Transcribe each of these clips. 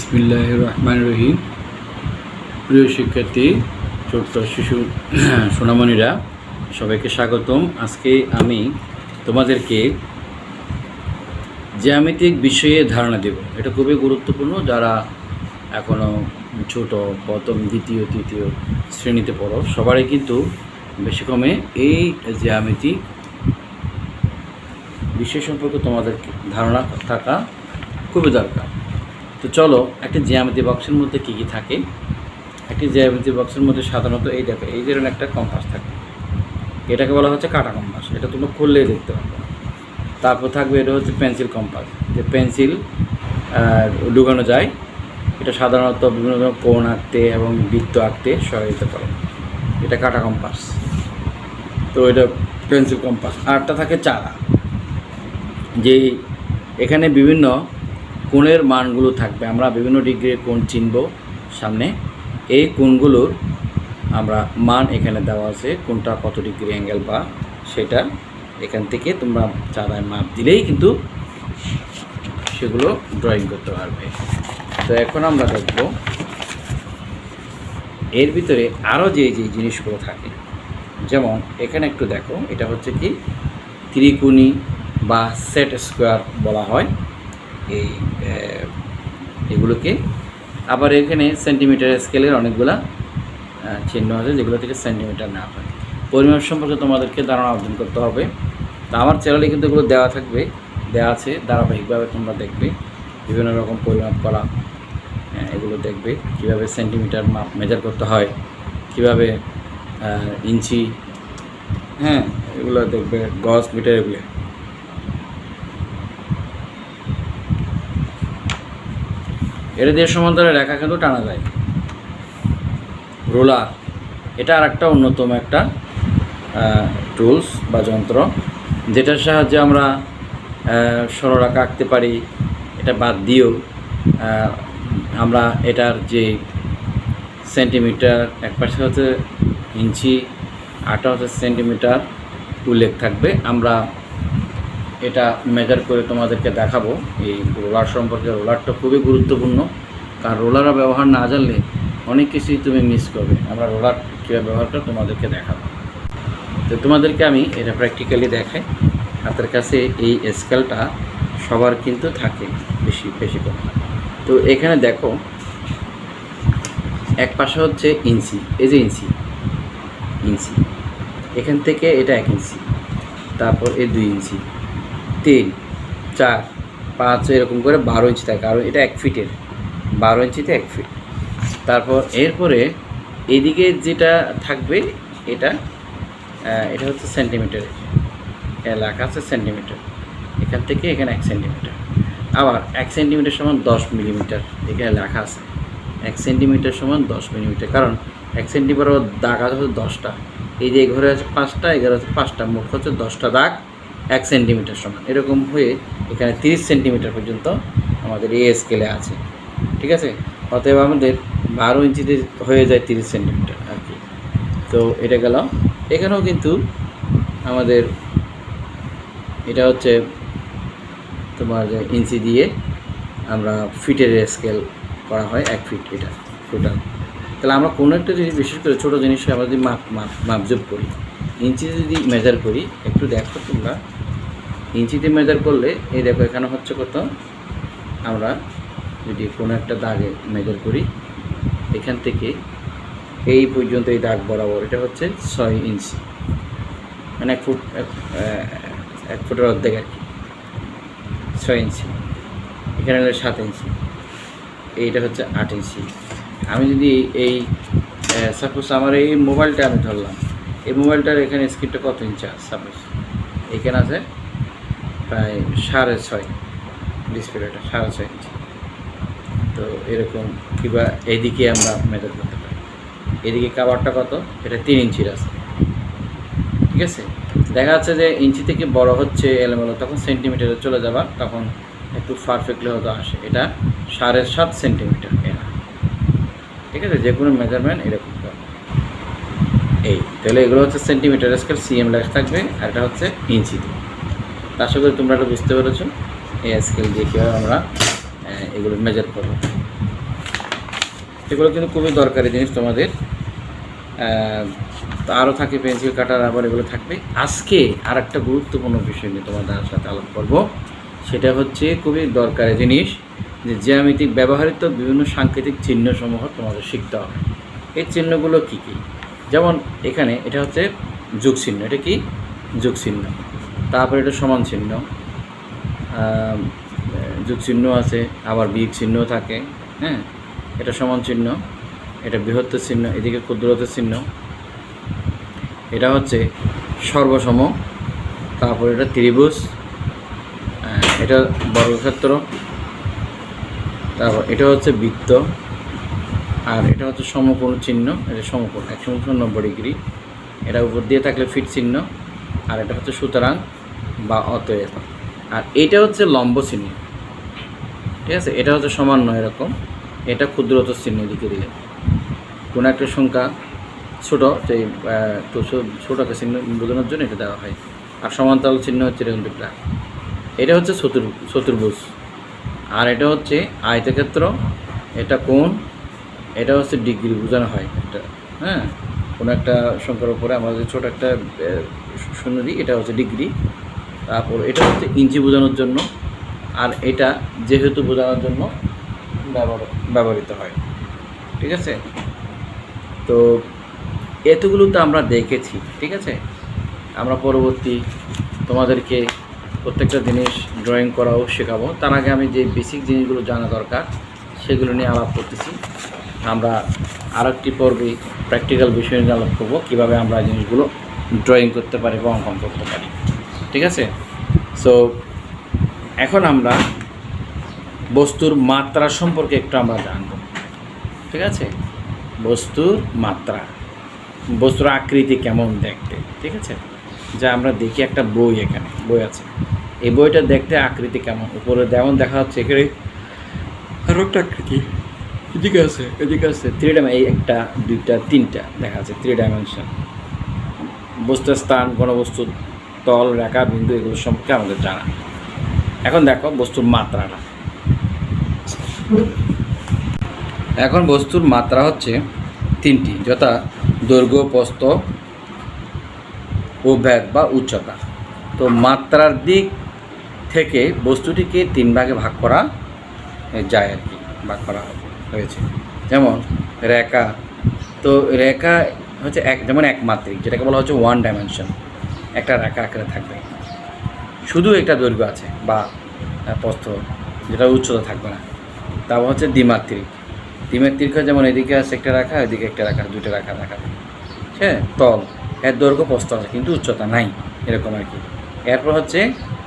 বিসমিল্লাহ রহমান রহিম প্রিয় শিক্ষার্থী, ছোট্ট শিশু, সোনামণিরা, সবাইকে স্বাগতম। আজকে আমি তোমাদেরকে জ্যামিতিক বিষয়ে ধারণা দেব। এটা খুবই গুরুত্বপূর্ণ। যারা এখনও ছোট, প্রথম, দ্বিতীয়, তৃতীয় শ্রেণীতে পড়ো, সবারই কিন্তু বেশি কমে এই জ্যামিতিক বিষয় সম্পর্কে তোমাদের ধারণা থাকা খুবই দরকার। তো চলো, একটা জ্যামিতি বক্সের মধ্যে কী কী থাকে? একটি জ্যামিতি বক্সের মধ্যে সাধারণত এই দেখো, এই ধরনের একটা কম্পাস থাকে। এটাকে বলা হচ্ছে কাটা কম্পাস এটা তোমরা খুললেই দেখতে পাবে। তারপর থাকবে এটা হচ্ছে পেন্সিল কম্পাস যে পেন্সিল ঢুকানো যায়। এটা সাধারণত বিভিন্ন ধরনের কোণ আঁকতে এবং বৃত্ত আঁকতে সহায়তা করে। এটা কাটা কম্পাস তো এটা পেন্সিল কম্পাস আরটা থাকে চারা। যে এখানে বিভিন্ন কোণের মানগুলো থাকবে। আমরা বিভিন্ন ডিগ্রির কোণ চিনব সামনে। এই কোণগুলোর আমরা মান এখানে দেওয়া আছে। কোনটা কত ডিগ্রি অ্যাঙ্গেল বা সেটা এখান থেকে তোমরা চাঁদায় মাপ দিলেই কিন্তু সেগুলো ড্রয়িং করতে পারবে। তো এখন আমরা দেখব এর ভিতরে আরও যে যে জিনিসগুলো থাকে, যেমন এখানে একটু দেখো, এটা হচ্ছে কি ত্রিকোণী বা সেট স্কোয়ার বলা হয়। এই এগুলোকে। আবার এখানে সেন্টিমিটার স্কেলের অনেকগুলা চিহ্ন আছে যেগুলো থেকে সেন্টিমিটার না হয়। পরিমাপ সম্পর্কে তোমাদেরকে ধারণা অর্জন করতে হবে। তা আমার চ্যানেলে কিন্তু এগুলো দেওয়া থাকবে, দেওয়া আছে, ধারাবাহিকভাবে তোমরা দেখবে। বিভিন্ন রকম পরিমাপ করা এগুলো দেখবে। কীভাবে সেন্টিমিটার মাপ মেজার করতে হয়, কীভাবে ইঞ্চি হ্যাঁ এগুলো দেখবে, গজ, মিটার এগুলো। এটা দিয়ে সমান্তরে রেখা কিন্তু টানা যায়। রোলার। এটা আর একটা অন্যতম একটা টুলস বা যন্ত্র, যেটার সাহায্যে আমরা সরলরেখা আঁকতে পারি। এটা বাদ দিয়েও আমরা এটার যে সেন্টিমিটার, এক পাশে হচ্ছে ইঞ্চি আটা হচ্ছে সেন্টিমিটার উল্লেখ থাকবে। আমরা এটা মেজার করে তোমাদেরকে দেখাবো। এই রোলার সম্পর্কে রোলারটা খুবই গুরুত্বপূর্ণ। কারণ রোলারও ব্যবহার না জানলে অনেক কিছুই তুমি মিস করবে। আমরা রোলার কীভাবে ব্যবহার করে তোমাদেরকে দেখাবো। তো তোমাদেরকে আমি এটা প্র্যাকটিক্যালি দেখাই। হাতের কাছে এই স্কেলটা সবার কিন্তু থাকে বেশি বেশি করে। তো এখানে দেখো, এক পাশে হচ্ছে ইঞ্চি। এই যে ইঞ্চি ইঞ্চি। এখান থেকে এটা এক ইঞ্চি। তারপর এই দুই ইঞ্চি। তিন, চার, পাঁচ, এরকম করে বারো ইঞ্চি থাকে। আর এটা এক ফিটের। বারো ইঞ্চিতে এক ফিট। তারপর এরপরে এদিকে যেটা থাকবে, এটা এটা হচ্ছে সেন্টিমিটার। লেখা আছে সেন্টিমিটার। এখান থেকে এখানে এক সেন্টিমিটার। আবার এক সেন্টিমিটার সমান দশ মিলিমিটার এখানে লেখা আছে। এক সেন্টিমিটার সমান দশ মিলিমিটার। কারণ এক সেন্টিমিটার দাগ আছে হচ্ছে দশটা। এই যে এই ঘরে আছে পাঁচটা এগারো আছে পাঁচটা। মোট হচ্ছে দশটা দাগ। এক সেন্টিমিটার সমান। এরকম হয়ে এখানে তিরিশ সেন্টিমিটার পর্যন্ত আমাদের এ স্কেলে আছে। ঠিক আছে? অতএব আমাদের বারো ইঞ্চিতে হয়ে যায় তিরিশ সেন্টিমিটার আর কি। তো এটা গেল। এখানেও কিন্তু আমাদের এটা হচ্ছে তোমার ইঞ্চি দিয়ে আমরা ফিটের স্কেল করা হয়, এক ফিট এটা টোটাল তাহলে আমরা কোনো একটা জিনিস, বিশেষ করে ছোটো জিনিস, আমরা যদি মাপ মাপ, মাপজোপ করি ইঞ্চি যদি মেজার করি, একটু দেখো তোমরা। ইঞ্চিতে মেজার করলে, এই দেখো এখানে হচ্ছে কত? আমরা যদি কোনো একটা দাগে মেজার করি, এখান থেকে এই পর্যন্ত এই দাগ বরাবর, এটা হচ্ছে ছয় ইঞ্চি। মানে এক ফুট, এক- ফুটের অর্ধেক আর কি। ছয় ইঞ্চি। এখানে হলো সাত ইঞ্চি। এইটা হচ্ছে আট ইঞ্চি। আমি যদি এই সাপোজ আমার এই মোবাইলটা আমি ধরলাম, এই মোবাইলটার এখানে স্ক্রিনটা কত ইঞ্চি আছে? সাপোজ এখানে আছে প্রায় সাড়ে ছয় ডিসপ্লেটা, সাড়ে ছয় ইঞ্চি। তো এরকম কিংবা এইদিকে আমরা মেজার করতে পারি। এদিকে কাভারটা কত? এটা তিন ইঞ্চির আছে। ঠিক আছে? দেখা যাচ্ছে যে ইঞ্চি থেকে বড় হচ্ছে এলোমেলো, তখন সেন্টিমিটারে চলে যাবার তখন একটু পারফেক্টলি হয়তো আসে। এটা সাড়ে সাত সেন্টিমিটার এরা। ঠিক আছে? যে কোনো মেজারমেন্ট এরকম। এই, তাহলে এগুলো হচ্ছে সেন্টিমিটার স্কেল সিএম লেখা থাকবে, আর এটা হচ্ছে ইঞ্চিতে আশা করি তোমরা এটা বুঝতে পেরেছ। এই স্কেল দিয়ে কীভাবে আমরা এগুলো মেজার করব। এগুলো কিন্তু খুবই দরকারি জিনিস তোমাদের। আরও থাকে পেন্সিল, কাটার আবার এগুলো থাকবে। আজকে আর একটা গুরুত্বপূর্ণ বিষয় নিয়ে তোমাদের সাথে আলাপ করব। সেটা হচ্ছে খুবই দরকারি জিনিস যে জ্যামিতিক ব্যবহৃত বিভিন্ন সাংকেতিক চিহ্নসমূহ তোমাদের শিখতে হবে। এই চিহ্নগুলো কী কী? যেমন এখানে এটা হচ্ছে যুগ চিহ্ন এটা কি? যুগ চিহ্ন তারপরে এটা সমান চিহ্ন। যুগ চিহ্ন আছে, আবার বিয়োগ চিহ্ন থাকে হ্যাঁ? এটা সমান চিহ্ন, এটা বৃহত্তর চিহ্ন, এদিকে ক্ষুদ্রতার চিহ্ন। এটা হচ্ছে সর্বসম, তারপর এটা ত্রিভুজ এটা বর্গক্ষেত্র, তারপর এটা হচ্ছে বৃত্ত, আর এটা হচ্ছে সমকোণ চিহ্ন, এটা সমকোণ, একশো নব্বই ডিগ্রি। এটা উপর দিয়ে থাকলে ফিট চিহ্ন, আর এটা হচ্ছে সুতরাং বা অতএব। আর এটা হচ্ছে লম্ব চিহ্ন ঠিক আছে? এটা হচ্ছে সমান নয় এরকম। এটা ক্ষুদ্রতর চিহ্ন দিকে দিলে। কোনো একটা সংখ্যা ছোটো সেই একটু চিহ্ন বোঝানোর জন্য এটা দেওয়া হয়। আর সমান্তরাল চিহ্ন হচ্ছে এরকম দুটা এটা হচ্ছে চতুর, চতুর্ভুজ। আর এটা হচ্ছে আয়তক্ষেত্র। এটা কোন এটা হচ্ছে ডিগ্রি, বোঝানো হয় একটা। হ্যাঁ? কোনো একটা সংখ্যার উপরে আমরা যে ছোটো একটা শূন্য দিই, এটা হচ্ছে ডিগ্রি। তারপর এটা হচ্ছে ইঞ্চি বোঝানোর জন্য। আর এটা যেহেতু বোঝানোর জন্য ব্যবহৃত হয়। ঠিক আছে? তো এতগুলো তো আমরা দেখেছি, ঠিক আছে? আমরা পরবর্তী তোমাদেরকে প্রত্যেকটা জিনিস ড্রয়িং করাও শেখাবো। তার আগে আমি যে বেসিক জিনিসগুলো জানা দরকার, সেগুলো নিয়ে আলাপ করতেছি। আমরা আরেকটি পর্বে প্র্যাকটিক্যাল বিষয় নিয়ে আলাপ করব, কীভাবে আমরা জিনিসগুলো ড্রয়িং করতে পারি বা অঙ্কন করতে পারি। ঠিক আছে? সো এখন আমরা বস্তুর মাত্রা সম্পর্কে একটু আমরা জানব। ঠিক আছে? বস্তুর মাত্রা। বস্তুর আকৃতি কেমন দেখতে? ঠিক আছে? যা আমরা দেখি একটা বই এখানে বই আছে। এই বইটা দেখতে আকৃতি কেমন? উপরে যেমন দেখা যাচ্ছে এখানে। আরও একটা আকৃতি এদিকে আছে এদিকে আছে। থ্রি ডাইমেন এই একটা দুইটা তিনটা দেখা যাচ্ছে থ্রি ডাইমেনশন বস্তুর স্থান গণবস্তুর তল, রেখা, বিন্দু এগুলো সম্পর্কে আমাদের জানা। এখন দেখো বস্তুর মাত্রাটা। এখন বস্তুর মাত্রা হচ্ছে তিনটি, যথা দৈর্ঘ্য, প্রস্থ ও ব্যাগ বা উচ্চতা। তো মাত্রার দিক থেকে বস্তুটিকে তিন ভাগে ভাগ করা যায় আর কি, ভাগ করা হয়েছে। যেমন রেখা, তো রেখা হচ্ছে এক, যেমন একমাত্রিক, যেটাকে বলা হচ্ছে ওয়ান ডাইমেনশন একটা রেখা আকারে থাকবে। শুধু একটা দৈর্ঘ্য আছে, বা প্রস্থ, যেটা উচ্চতা থাকবে না। তারপর হচ্ছে দ্বিমাত্রিক। দ্বিমাত্রিক যেমন এদিকে আছে একটা রাখা এদিকে একটা রাখা দুটো রাখা রাখা। হ্যাঁ তল। এর দৈর্ঘ্য প্রস্থ আছে, কিন্তু উচ্চতা নাই, এরকম আর কি। এরপর হচ্ছে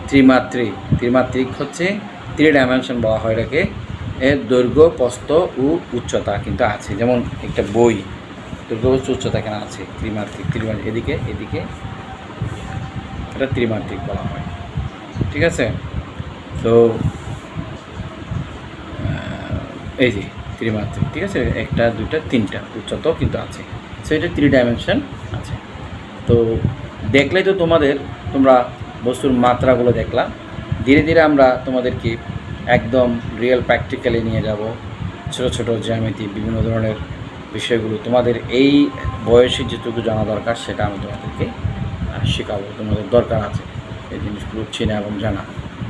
ত্রিমাত্রিক। ত্রিমাত্রিক হচ্ছে থ্রি ডাইমেনশন বলা হয় এটাকে। এর দৈর্ঘ্য, প্রস্থ ও উচ্চতা কিন্তু আছে। যেমন একটা বই, দৈর্ঘ্য উচ্চতা কেন আছে, ত্রিমাত্রিক। ত্রিমাত্রিক, এদিকে এদিকে এটা ত্রিমাত্রিক বলা হয়। ঠিক আছে? তো এই যে ত্রিমাত্রিক, ঠিক আছে? একটা, দুইটা, তিনটা উচ্চতাও কিন্তু আছে। সো এটা থ্রি ডাইমেনশন আছে। তো দেখলেই তো তোমাদের, তোমরা বস্তুর মাত্রাগুলো দেখলাম ধীরে ধীরে আমরা তোমাদেরকে একদম রিয়েল প্র্যাকটিক্যালি নিয়ে যাব। ছোট ছোট জ্যামিতি, বিভিন্ন ধরনের বিষয়গুলো তোমাদের এই বয়সে যেটুকু জানা দরকার সেটা আমি তোমাদেরকে শেখাবো, তোমাদের দরকার আছে। এই জিনিসগুলো চেনা এবং জানা।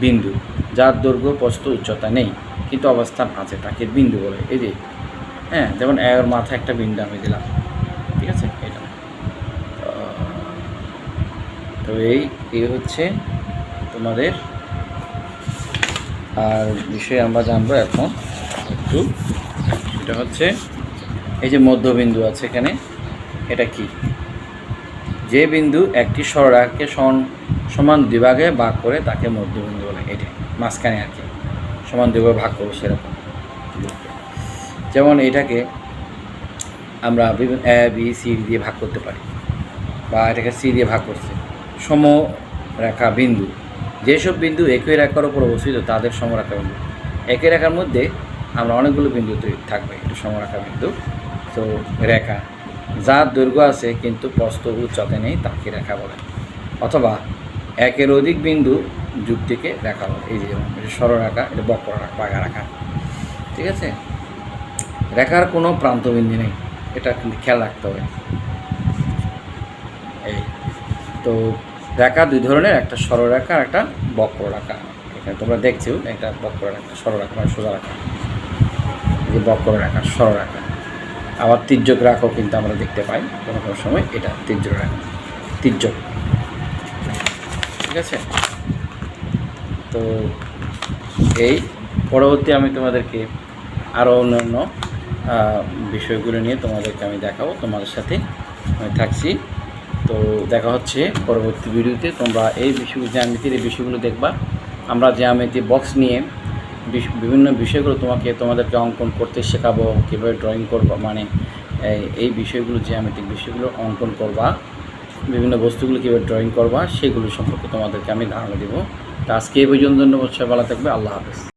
বিন্দু, যার দৈর্ঘ্য, প্রস্থ, উচ্চতা নেই, কিন্তু অবস্থান আছে তাকে বিন্দু বলে। এই যে হ্যাঁ যেমন এর মাথা একটা বিন্দু আমি দিলাম, ঠিক আছে? এটা। তো এই এই হচ্ছে তোমাদের আর বিষয়ে আমরা জানব এখন একটু। সেটা হচ্ছে, এই যে মধ্যবিন্দু আছে এখানে, এটা কি? যে বিন্দু একটি সরলরেখাকে সমান সমান দুভাগে ভাগ করে তাকে মধ্যবিন্দু বলে। এটা মাঝখানে আর কি। সমান দুভাগে ভাগ করব সেরকম। যেমন এটাকে আমরা বিভিন্ন এ, বি, সি দিয়ে ভাগ করতে পারি। বা এটাকে সি দিয়ে ভাগ করছে। সমরেখা বিন্দু। যেসব বিন্দু একই রেখার উপর অবস্থিত, তাদের সমরেখা বিন্দু। একই রেখার মধ্যে আমরা অনেকগুলো বিন্দু তৈরি থাকবে। একটু সমরেখা বিন্দু, তো রেখা। যার দৈর্ঘ্য আছে কিন্তু প্রস্থ উচ্চতা নেই তাকে রেখা বলে। অথবা একের অধিক বিন্দু যুক্তিকে রেখা বলে। এই যে যেমন, এটা সরলরেখা এটা বক্র রেখা, বাঘা রেখা। ঠিক আছে? রেখার কোনো প্রান্তবিন্দু নেই। এটা কিন্তু খেয়াল রাখতে হবে। এই তো রেখা দুই ধরনের, একটা সরলরেখা আর একটা বক্ররেখা এখানে তোমরা দেখছ একটা বক্ররেখা সরলরেখা মানে সোজা রেখা। যে বক্ররেখা সরলরেখা আবার তির্যক রেখাও কিন্তু আমরা দেখতে পাই। কোনো কোনো সময় এটা তির্যক রেখা। তির্যক। ঠিক আছে? তো এই পরবর্তী আমি তোমাদেরকে আরও অন্যান্য বিষয়গুলো নিয়ে তোমাদেরকে আমি দেখাবো। তোমাদের সাথে আমি থাকছি। তো দেখা হচ্ছে পরবর্তী ভিডিওতে। তোমরা এই বিষয় জ্যামিতির এই বিষয়গুলো দেখবা। আমরা জ্যামিতি বক্স নিয়ে বিভিন্ন বিষয়গুলো তোমাকে, তোমাদেরকে অঙ্কন করতে শেখাবো, কীভাবে ড্রয়িং করবা মানে এই- বিষয়গুলো জ্যামিতিক বিষয়গুলো অঙ্কন করবা, বিভিন্ন বস্তুগুলো কীভাবে ড্রয়িং করবা, সেগুলো সম্পর্কে তোমাদেরকে আমি ধারণা দেবো। তো আজকে এই পর্যন্ত সবাই ভালো থাকবে, আল্লাহ হাফেজ।